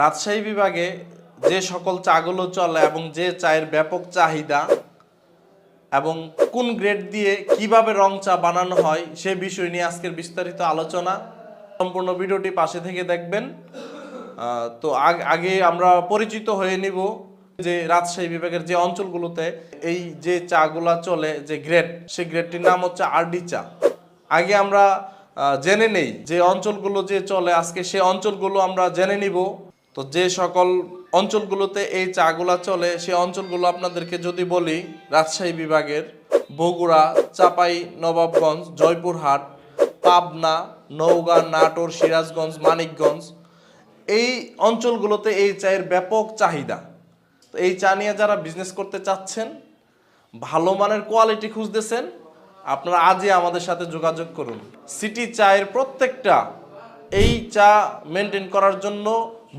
রাজশাহী বিভাগে যে সকল চাগুলো চলে এবং যে চায়ের ব্যাপক চাহিদা এবং কোন গ্রেড দিয়ে কীভাবে রং চা বানানো হয় সে বিষয় নিয়ে আজকের বিস্তারিত আলোচনা, সম্পূর্ণ ভিডিওটি পাশে থেকে দেখবেন। তো আগে আমরা পরিচিত হয়ে নিব যে রাজশাহী বিভাগের যে অঞ্চলগুলোতে এই যে চাগুলা চলে, যে গ্রেড সেই গ্রেডটির নাম হচ্ছে আরডি চা। আগে আমরা জেনে নেই যে অঞ্চলগুলো যে চলে, আজকে সে অঞ্চলগুলো আমরা জেনে নিব। তো যে সকল অঞ্চলগুলোতে এই চাগুলা চলে সেই অঞ্চলগুলো আপনাদেরকে যদি বলি, রাজশাহী বিভাগের বগুড়া, চাপাই, নবাবগঞ্জ, জয়পুরহাট, পাবনা, নওগাঁ, নাটোর, সিরাজগঞ্জ, মানিকগঞ্জ, এই অঞ্চলগুলোতে এই চায়ের ব্যাপক চাহিদা। তো এই চা নিয়ে যারা বিজনেস করতে চাচ্ছেন, ভালো মানের কোয়ালিটি খুঁজতেছেন, আপনারা আজই আমাদের সাথে যোগাযোগ করুন। সিটি চায়ের প্রত্যেকটা এই চা মেনটেন করার জন্য